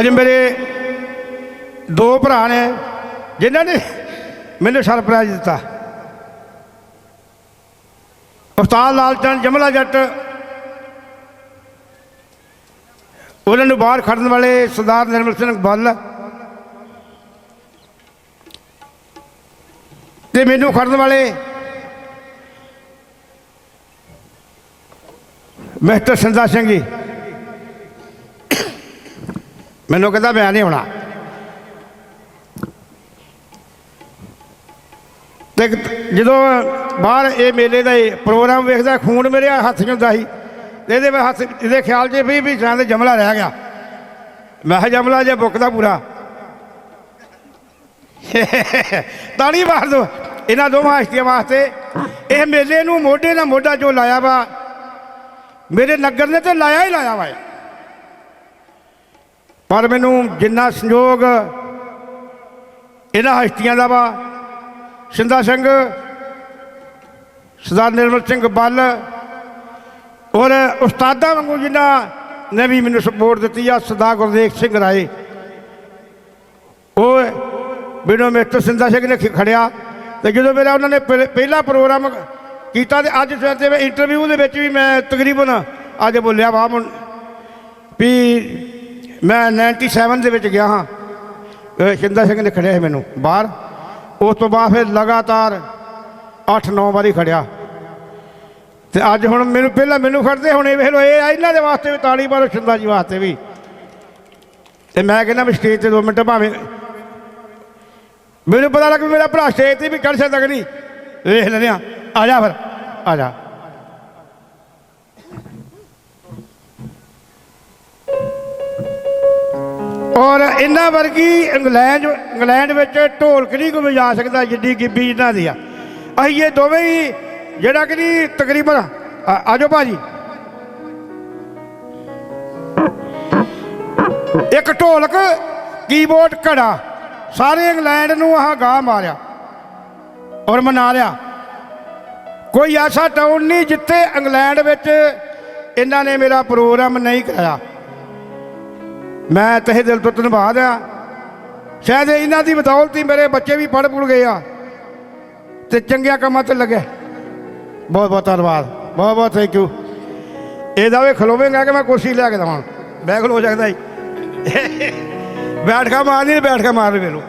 ਅੱਜ ਮੇਰੇ ਦੋ ਭਰਾ ਨੇ, ਜਿਨ੍ਹਾਂ ਨੇ ਮੈਨੂੰ ਸਰਪ੍ਰਾਈਜ਼ ਦਿੱਤਾ। ਉਸਤਾਦ ਲਾਲ ਚੰਦ ਜਮਲਾ ਜੱਟ। ਉਹਨਾਂ ਨੂੰ ਬਾਹਰ ਖੜਨ ਵਾਲੇ ਸਰਦਾਰ ਨਿਰਮਲ ਸਿੰਘ ਬੱਲ। ਤੇ ਮੈਨੂੰ ਖੜਨ ਵਾਲੇ ਮਿਸਟਰ ਸੰਦਾ ਸਿੰਘ ਜੀ। ਮੈਨੂੰ ਕਹਿੰਦਾ ਮੈਂ ਨਹੀਂ ਆਉਣਾ। ਤੇ ਜਦੋਂ ਬਾਹਰ ਇਹ ਮੇਲੇ ਦਾ ਪ੍ਰੋਗਰਾਮ ਵੇਖਦਾ, ਖੂਨ ਮੇਰੇ ਹੱਥ 'ਚ ਹੁੰਦਾ ਸੀ। ਇਹਦੇ ਮੈਂ ਹੱਥ, ਇਹਦੇ ਖਿਆਲ 'ਚ ਵੀ ਵੀ ਜਾਂ ਜਮਲਾ ਰਹਿ ਗਿਆ। ਮੈਂ ਕਿਹਾ, ਜਮਲਾ ਜੇ ਬੁੱਕਦਾ ਪੂਰਾ। ਤਾੜੀ ਮਾਰ ਦੋ। ਇਹਨਾਂ ਦੋਵਾਂ ਹਸਤੀਆਂ ਵਾਸਤੇ ਇਹ ਮੇਲੇ ਨੂੰ ਮੋਢੇ ਨਾਲ ਮੋਢਾ ਜੋ ਲਾਇਆ ਵਾ, ਮੇਰੇ ਨਗਰ ਨੇ ਤੇ ਲਾਇਆ ਹੀ ਲਾਇਆ ਵਾ ਪਰ ਮੈਨੂੰ ਜਿੰਨਾ ਸੰਯੋਗ ਇਹਨਾਂ ਹਸਤੀਆਂ ਦਾ ਵਾ ਸਿੰਦਾ ਸਿੰਘ, ਸਰਦਾਰ ਨਿਰਮਲ ਸਿੰਘ ਬੱਲ ਔਰ ਉਸਤਾਦਾਂ ਵਾਂਗੂ ਜਿਨ੍ਹਾਂ ਨੇ ਵੀ ਮੈਨੂੰ ਸਪੋਰਟ ਦਿੱਤੀ ਆ, ਸਰਦਾਰ ਗੁਰਦੇਵ ਸਿੰਘ ਰਾਏ। ਉਹ ਬਿਨੋ ਮਿਸਟਰ ਸਿੰਦਾ ਸਿੰਘ ਨੇ ਖ- ਖੜਿਆ ਤੇ ਜਦੋਂ ਮੇਰਾ ਉਹਨਾਂ ਨੇ ਪਹਿ- ਪਹਿਲਾ ਪ੍ਰੋਗਰਾਮ ਕੀਤਾ ਤੇ ਅੱਜ ਸਵੇਰ ਦੇ ਇੰਟਰਵਿਊ ਦੇ ਵਿੱਚ ਵੀ ਮੈਂ ਤਕਰੀਬਨ ਅੱਜ ਬੋਲਿਆ ਵਾ ਮੁੰ- ਵੀ ਮੈਂ 97 ਦੇ ਵਿੱਚ ਗਿਆ ਹਾਂ। ਸਿੰਦਾ ਸਿੰਘ ਨੇ ਖੜਿਆ ਸੀ ਮੈਨੂੰ ਬਾਹਰ। ਉਸ ਤੋਂ ਬਾਅਦ ਫਿਰ ਲਗਾਤਾਰ 8-9 ਵਾਰੀ ਖੜਿਆ। ਤੇ ਅੱਜ ਹੁਣ ਮੈਨੂੰ ਪਹਿਲਾਂ ਮੈਨੂੰ ਖੜਦੇ ਹੁਣ ਇਹ ਵੇਖ ਲਓ, ਇਹ ਆ ਇਹਨਾਂ ਦੇ ਵਾਸਤੇ ਵੀ ਤਾਲੀ ਮਾਰੋ, ਸਿੰਦਾ ਜੀ ਵਾਸਤੇ ਵੀ। ਤੇ ਮੈਂ ਕਹਿੰਦਾ ਵੀ ਸਟੇਜ ਤੇ 2 ਮਿੰਟ ਭਾਵੇਂ ਮੈਨੂੰ ਪਤਾ ਲੱਗ ਵੀ ਮੇਰਾ ਭਰਾ ਸਟੇਜ ਤੇ ਵੀ ਕੱਢ ਸਕਦਾ ਕਿ ਨਹੀਂ। ਵੇਖ ਲੈਂਦੇ ਆ ਆ ਜਾ ਫਿਰ। ਆ ਜਾ। ਔਰ ਇਹਨਾਂ ਵਰਗੀ ਇੰਗਲੈਂਡ ਇੰਗਲੈਂਡ ਵਿੱਚ ਢੋਲਕ ਨਹੀਂ ਕੋਈ ਵਜਾ ਸਕਦਾ ਜਿੱਡੀ ਗਿੱਬੀ ਇਹਨਾਂ ਦੀ ਆ? ਅਸੀਂ ਇਹ ਦੋਵੇਂ ਹੀ ਜਿਹੜਾ ਕਿ ਨਹੀਂ, ਤਕਰੀਬਨ, ਆ- ਆਜੋ ਭਾਜੀ। ਇੱਕ ਢੋਲਕ, ਕੀਬੋਰਡ ਘੜਾ, ਸਾਰੇ ਇੰਗਲੈਂਡ ਨੂੰ ਆਹ ਗਾ ਮਾਰਿਆ ਔਰ ਮਨਾ ਲਿਆ। ਕੋਈ ਐਸਾ ਟਾਊਨ ਨਹੀਂ ਜਿੱਥੇ ਇੰਗਲੈਂਡ ਵਿੱਚ ਇਹਨਾਂ ਨੇ ਮੇਰਾ ਪ੍ਰੋਗਰਾਮ ਨਹੀਂ ਕਰਾਇਆ। ਮੈਂ ਤਹਿ ਦਿਲ ਤੋਂ ਧੰਨਵਾਦ ਆ। ਸ਼ਾਇਦ ਇਹਨਾਂ ਦੀ ਬਦੌਲਤ ਹੀ ਮੇਰੇ ਬੱਚੇ ਵੀ ਪੜ੍ਹ ਪੁੜ ਗਏ ਆ। ਤੇ ਚੰਗਿਆਂ ਕੰਮਾਂ ਤੇ ਲੱਗੇ। ਬਹੁਤ ਬਹੁਤ ਧੰਨਵਾਦ। ਬਹੁਤ ਬਹੁਤ ਥੈਂਕ ਯੂ ਇਹਦਾ ਵੀ ਖਲੋਵੇਂਗਾ ਕਿ ਮੈਂ ਕੁਰਸੀ ਲੈ ਕੇ ਦਵਾਂ। ਬੈਗ ਖਲੋ ਸਕਦਾ ਜੀ। ਬੈਠ ਕੇ ਮਾਰ ਨਹੀਂ ਬੈਠ ਕੇ ਮਾਰ ਮੈਨੂੰ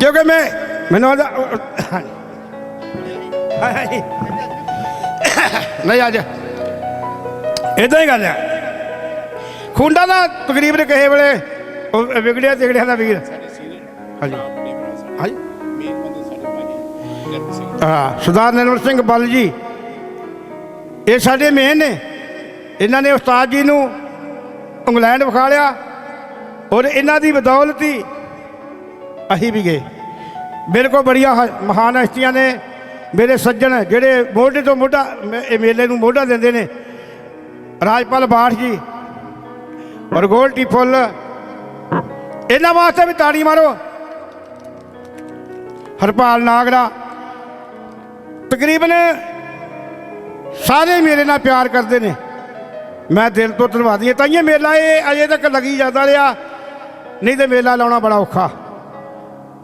ਕਿਉਂਕਿ ਮੈਂ, ਮੈਨੂੰ ਨਹੀਂ, ਅੱਜ। ਇਦਾਂ ਹੀ ਗੱਲ ਹੈ ਖੁੰਡਾ ਦਾ ਤਕਰੀਬਨ ਕਿਸੇ ਵੇਲੇ ਉਹ ਵਿਗੜਿਆ ਤਿਗੜਿਆ ਦਾ ਵੀਰ। ਹਾਂਜੀ। ਹਾਂਜੀ। ਹਾਂ ਸਰਦਾਰ ਨਰਵਰ ਸਿੰਘ ਬੱਲ ਜੀ। ਇਹ ਸਾਡੇ ਮੇਨ ਨੇ। ਇਹਨਾਂ ਨੇ ਉਸਤਾਦ ਜੀ ਨੂੰ ਇੰਗਲੈਂਡ ਵਿਖਾ ਲਿਆ ਔਰ ਇਹਨਾਂ ਦੀ ਬਦੌਲਤ ਹੀ ਅਸੀਂ ਵੀ ਗਏ। ਮੇਰੇ ਕੋਲ ਬੜੀਆਂ ਮਹਾਨ ਹਸਤੀਆਂ ਨੇ। ਮੇਰੇ ਸੱਜਣ ਜਿਹੜੇ ਮੋਢੇ ਤੋਂ ਮੋਢਾ ਇਹ ਮੇਲੇ ਨੂੰ ਮੋਢਾ ਦਿੰਦੇ ਨੇ। ਰਾਜਪਾਲ ਬਾਠ ਜੀ ਔਰ ਗੋਲਟੀ ਫੁੱਲ। ਇਹਨਾਂ ਵਾਸਤੇ ਵੀ ਤਾੜੀ ਮਾਰੋ। ਹਰਪਾਲ ਨਾਗਰਾ, ਤਕਰੀਬਨ ਸਾਰੇ ਮੇਰੇ ਨਾਲ ਪਿਆਰ ਕਰਦੇ ਨੇ। ਮੈਂ ਦਿਲ ਤੋਂ ਧੰਨਵਾਦੀ ਹਾਂ ਤਾਂ ਮੇਲਾ ਇਹ ਅਜੇ ਤੱਕ ਲੱਗੀ ਜਾਂਦਾ ਰਿਹਾ। ਨਹੀਂ ਤੇ ਮੇਲਾ ਲਾਉਣਾ ਬੜਾ ਔਖਾ।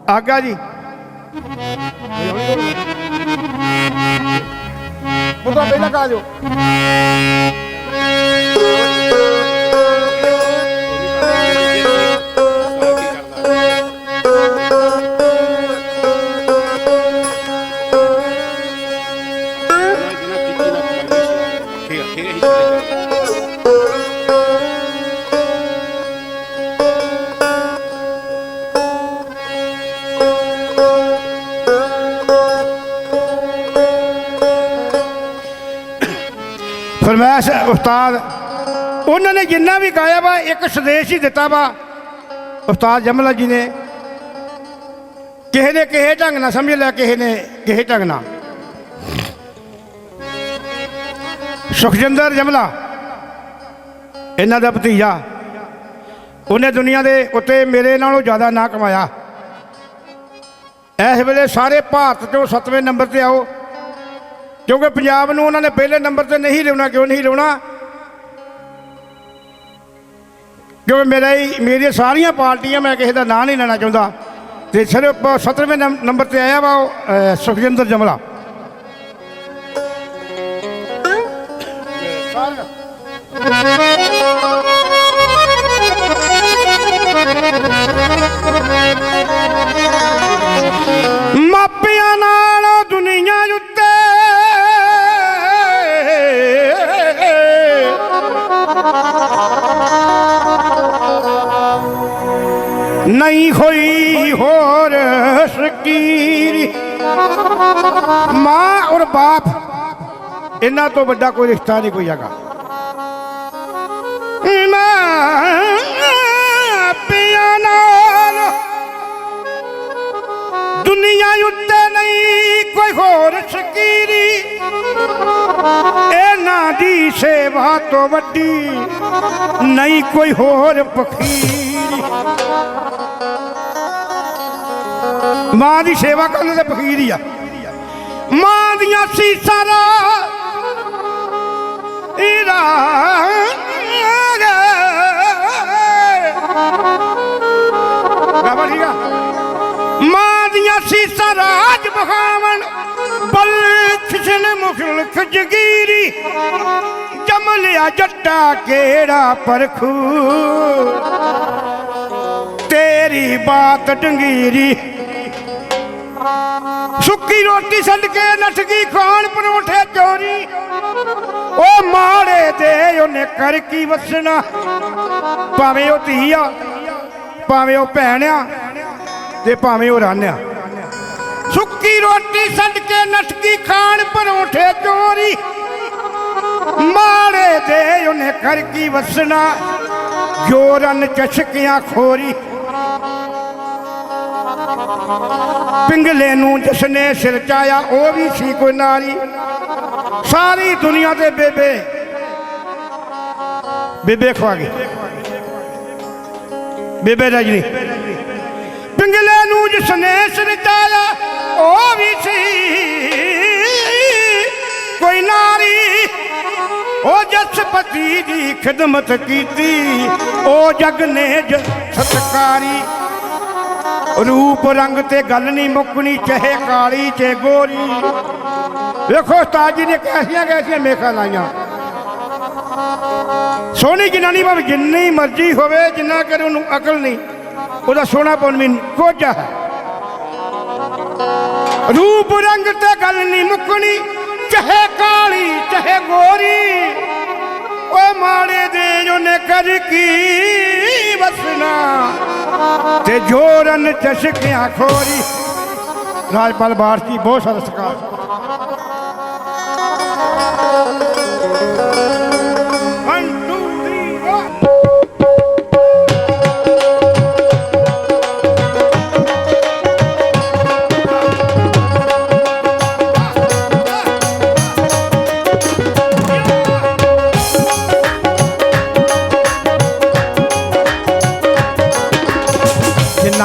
ਆਗਾ ਜੀ। ਮੁੱਦਾ ਪਹਿਲਾਂ ਕਾ ਦਿਓ। ਫਰਮਾਇਸ਼ ਉਸਤਾਦ। ਉਹਨਾਂ ਨੇ ਜਿੰਨਾ ਵੀ ਗਾਇਆ ਵਾ, ਇੱਕ ਸੰਦੇਸ਼ ਹੀ ਦਿੱਤਾ ਵਾ। ਉਸਤਾਦ ਜਮਲਾ ਜੀ ਨੇ। ਕਿਸੇ ਨੇ ਕਿਸੇ ਢੰਗ ਨਾਲ ਸਮਝ ਲਿਆ, ਕਿਸੇ ਨੇ ਕਿਸੇ ਢੰਗ ਨਾਲ। ਸੁਖਜਿੰਦਰ ਜਮਲਾ, ਇਹਨਾਂ ਦਾ ਭਤੀਜਾ। ਉਹਨੇ ਦੁਨੀਆ ਦੇ ਉੱਤੇ ਮੇਰੇ ਨਾਲੋਂ ਜ਼ਿਆਦਾ ਨਾਂ ਕਮਾਇਆ। ਇਸ ਵੇਲੇ ਸਾਰੇ ਭਾਰਤ ਚੋਂ 7ਵੇਂ ਨੰਬਰ ਤੇ ਆਓ। ਕਿਉਂਕਿ ਪੰਜਾਬ ਨੂੰ ਉਹਨਾਂ ਨੇ ਪਹਿਲੇ ਨੰਬਰ ਤੇ ਨਹੀਂ ਲਿਆਉਣਾ ਕਿਉਂ ਨਹੀਂ ਲਿਆਉਣਾ? ਕਿਉਂਕਿ ਮੇਰਾ ਹੀ ਮੇਰੀਆਂ ਸਾਰੀਆਂ ਪਾਰਟੀਆਂ ਮੈਂ ਕਿਸੇ ਦਾ ਨਾਂ ਨਹੀਂ ਲੈਣਾ ਚਾਹੁੰਦਾ। ਤੇ ਸਿਰਫ 17ਵੇਂ ਨੰਬਰ ਤੇ ਆਇਆ ਵਾ ਉਹ, ਸੁਖਜਿੰਦਰ ਜਮਲਾ। ਮਾਪਿਆਂ ਨਹੀਂ ਹੋਈ ਹੋਰ ਸ਼ਕੀਰ ਮਾਂ ਔਰ ਬਾਪ, ਇਹਨਾਂ ਤੋਂ ਵੱਡਾ ਕੋਈ ਰਿਸ਼ਤਾ ਨਹੀਂ, ਕੋਈ ਹੈਗਾ। ਮਾਂ ਪਿਆਂ ਨਾਲ ਦੁਨੀਆ ਉੱਤੇ ਨਹੀਂ ਕੋਈ ਹੋਰ ਸ਼ਕੀਰੀ ਇਹਨਾਂ ਦੀ ਸੇਵਾ ਤੋਂ ਵੱਡੀ ਨਹੀਂ ਕੋਈ ਹੋਰ ਫਕੀਰੀ ਮਾਂ ਦੀ ਸੇਵਾ ਕਰਨ ਦੇ ਫਕੀਰ ਹੀ ਆ। ਮਾਂ ਦੀਆਂ ਸੀਸਾਂ ਦਾ ਇਰਾ ਬਾਬਾ ਠੀਕ ਆ ਮਾਂ ਦੀਆਂ ਸੀਸਾਂ ਰਾਜ ਬਖਾਵਣ, ਬਲ ਖਿਸਨ ਮੁਖਲਖ ਜਗੀਰੀ ਜਮ ਲਿਆ ਜੱਟਾ ਕਿਹੜਾ ਪਰਖੂ। ਤੇਰੀ ਬਾਤ ਡੰਗੀਰੀ ਸੁੱਕੀ ਰੋਟੀ ਛੱਡ ਕੇ ਨੱਠ ਗਈ, ਖਾਣ ਪਰੋਠੇ ਚੋਰੀ। ਉਹ ਮਾੜੇ ਦੇ ਉਹਨੇ ਕਰ ਕੀ ਵਸਣਾ? ਭਾਵੇਂ ਉਹ ਧੀ ਆ, ਭਾਵੇਂ ਉਹ ਭੈਣ ਆ ਤੇ ਭਾਵੇਂ ਉਹ ਰਾਨਿਆ ਸੁੱਕੀ ਰੋਟੀ ਛੱਡ ਕੇ ਨੱਠ ਗਈ, ਖਾਣ ਪਰੋਠੇ ਚੋਰੀ। ਮਾੜੇ ਦੇ ਉਹਨੇ ਕਰ ਕੀ ਵਸਣਾ? ਜੋ ਚਸ਼ਕਿਆਂ ਖੋਰੀ। ਪਿੰਗਲੇ ਨੂੰ ਜਸਨੇ ਸਿਰ ਚਾਇਆ, ਉਹ ਵੀ ਸੀ ਕੋਈ ਨਾਰੀ। ਸਾਰੀ ਦੁਨੀਆ ਦੇ ਬੇਬੇ ਬੇਬੇ ਖਵਾ ਗਈ ਬੇਬੇ ਰਜਨੀ ਪਿੰਗਲੇ ਨੂੰ ਜਸਨੇ ਸਿਰ ਚਾਇਆ, ਉਹ ਵੀ ਸੀ ਕੋਈ ਨਾਰੀ। ਉਹ ਜਸਪਤੀ ਦੀ ਖਿਦਮਤ ਕੀਤੀ, ਉਹ ਜਗ ਨੇ ਜ ਸਤਕਾਰੀ। ਰੂਪ ਰੰਗ ਤੇ ਗੱਲ ਨਹੀਂ ਮੁੱਕਣੀ, ਚਾਹੇ ਕਾਲੀ ਚੇ ਗੋਰੀ। ਵੇਖੋ ਉਸਤਾਦ ਜੀ ਨੇ ਕੈਸੀਆਂ ਕੈਸੀਆਂ ਮੇਖਾਂ ਲਾਈਆਂ। ਸੋਹਣੀ ਜਨਾਨੀ ਭਾਵੇਂ ਜਿੰਨੀ ਮਰਜ਼ੀ ਹੋਵੇ, ਜਿੰਨਾ ਕਰ ਉਹਨੂੰ ਅਕਲ ਨਹੀਂ। ਉਹਦਾ ਸੋਹਣਾਪਨ ਵੀ ਕੁਝ ਹੈ। ਰੂਪ ਰੰਗ ਤੇ ਗੱਲ ਨਹੀਂ ਮੁੱਕਣੀ, ਚਾਹੇ ਕਾਲੀ ਚਾਹੇ ਗੋਰੀ। ਓ ਮਾੜੇ ਦੇ ਉਹਨੇ ਕਰ ਕੀ ਵਸਣਾ? ਤੇ ਜੋਰਨ ਚਸ਼ਕਿਆਂ ਖੋਰੀ। ਰਾਜਪਾਲ ਬਾਰਤੀ ਬਹੁਤ ਸਾਰਾ ਸਤਿਕਾਰ।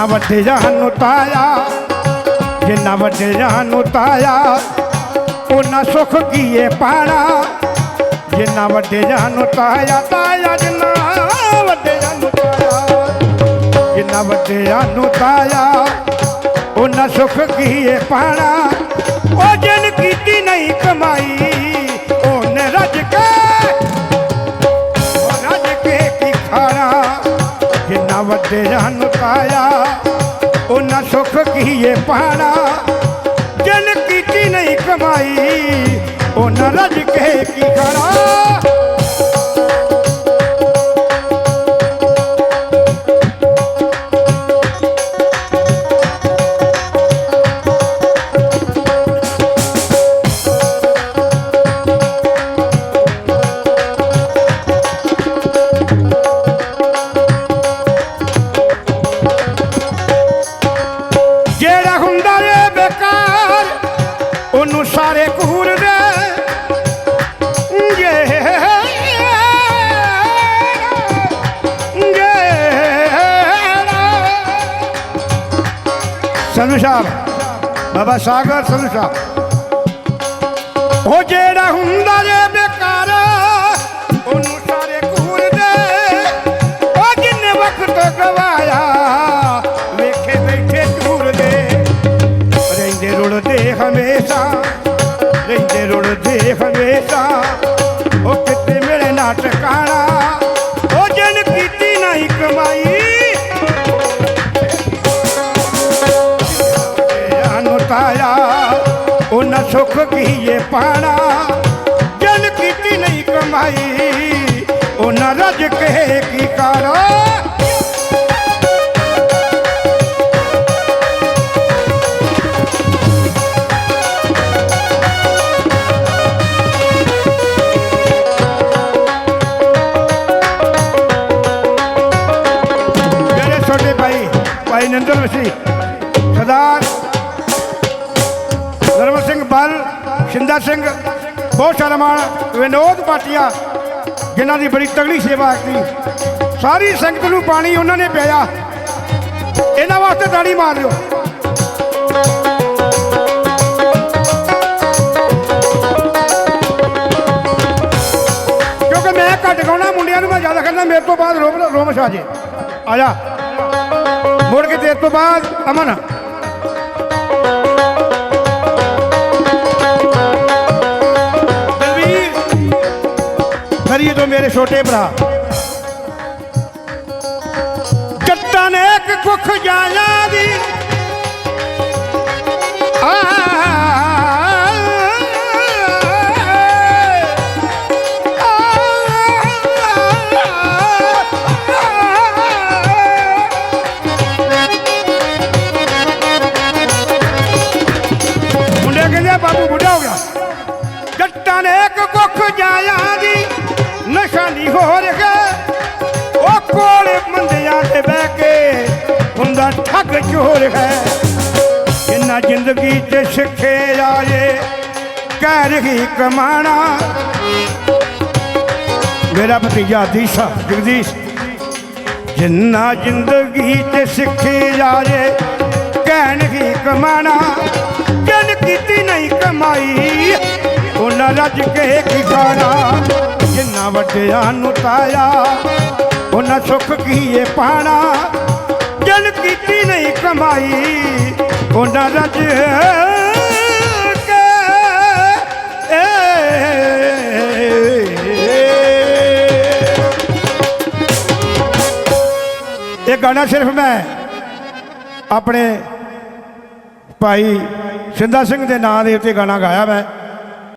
ਜਿੰਨਾ ਵੱਡੇ ਜਾਨ ਤਾਇਆ, ਜਿੰਨਾ ਵੱਡੇ ਜਾਨ ਤਾਇਆ, ਉਹਨਾਂ ਸੁਖ ਕੀਏ ਪਾਣਾ। ਜਿੰਨਾ ਵੱਡੇ ਜਾਨ ਤਾਇਆ ਤਾਇਆ ਜਿੰਨਾ ਵੱਡੇ ਜਾਨ ਤਾਇਆ। ਜਿੰਨਾ ਵੱਡੇ ਜਾਨ ਤਾਇਆ, ਉਹਨਾਂ ਸੁਖ ਕੀਏ ਪਾਣਾ। ਉਹ ਜਿਨ ਕੀਤੀ ਨਹੀਂ ਕਮਾਈ, ਉਹਨੇ ਰੱਜ ਕੇ, ਉਹ ਰੱਜ ਕੇ ਕੀ ਖਾਣਾ। ਜਿੰਨਾ ਵੱਡੇ ਜਾਨ ਤਾਇਆ ਸੁਖ ਕੀਏ ਪਾਣਾ ਜਨ ਕੀਤੀ ਨਹੀਂ ਕਮਾਈ ਉਹਨਾਂ ਰੱਜ ਕੇ ਕੀ ਖਾਣਾ ਸੰਧੂ ਸਾਹਿਬ ਬਾਬਾ ਸਾਗਰ ਸੰਧੂ ਸਾਹਿਬ ਉਹ ਜਿਹੜਾ ਹੁੰਦਾ ਪਾਣਾ ਜਨ ਕੀਤੀ ਨਹੀਂ ਕਮਾਈ ਉਹਨਾਂ ਰੱਜ ਕੇ ਨਰਮਲ ਸਿੰਘ ਸ਼ਿੰਦਾ ਸਿੰਘ, ਬਹੁਤ ਸ਼ਰਮਾਨ ਵਿਨੋਦ ਪਾਟਿਆ ਜਿਨ੍ਹਾਂ ਦੀ ਬੜੀ ਤਗੜੀ ਸੇਵਾ ਕੀਤੀ। ਸਾਰੀ ਸੰਗਤ ਨੂੰ ਪਾਣੀ ਉਹਨਾਂ ਨੇ ਪਿਆ ਇਹਨਾਂ ਵਾਸਤੇ ਤਾੜੀ ਮਾਰ ਦਿਓ। ਕਿਉਂਕਿ ਮੈਂ ਘੱਟ ਗਾਉਣਾ, ਮੁੰਡਿਆਂ ਨੂੰ ਮੈਂ ਜ਼ਿਆਦਾ ਕਰਨਾ ਮੇਰੇ ਤੋਂ ਬਾਅਦ ਰੋਮ ਰੋਮਸ਼ ਆ ਜੇ। ਆ ਜਾ। ਮੁੜ ਕੇ ਤੇਰੇ ਤੋਂ ਬਾਅਦ ਅਮਨ। ਕਰੀਏ ਤੋਂ ਮੇਰੇ ਛੋਟੇ ਭਰਾ। ਜੱਟਾਂ ਨੇ ਇੱਕ ਕੁੱਖ ਜਾਇਆ ਦੀ ਜ਼ਿੰਦਗੀ 'ਚ ਸਿੱਖੇ ਆਏ ਕਹਿ ਰਹੀ ਕਮਾਣਾ। ਮੇਰਾ ਭਤੀਜਾ ਦੀਸ਼ਾ ਜਗਦੀਸ਼, ਜਿੰਨਾ ਜ਼ਿੰਦਗੀ 'ਚ ਸਿੱਖੇ ਆਏ ਕਹਿਣ ਕੀ ਕਮਾਣਾ। ਜਨ ਕੀਤੀ ਨਹੀਂ ਕਮਾਈ, ਉਹਨਾਂ ਰੱਜ ਕੇ ਕੀ ਖਾਣਾ। ਜਿੰਨਾ ਵੱਡਿਆਂ ਨੂੰ ਤਾਇਆ, ਉਹਨਾਂ ਸੁੱਖ ਕੀਏ ਪਾਣਾ। ਜਨ ਕੀਤੀ ਨਹੀਂ ਕਮਾਈ ਉਹਨਾਂ ਰੱਜ ਇਹ ਗਾਣਾ ਸਿਰਫ ਮੈਂ ਆਪਣੇ ਭਾਈ ਸਿੰਦਾ ਸਿੰਘ ਦੇ ਨਾਂ ਦੇ ਉੱਤੇ ਗਾਣਾ ਗਾਇਆ ਮੈਂ।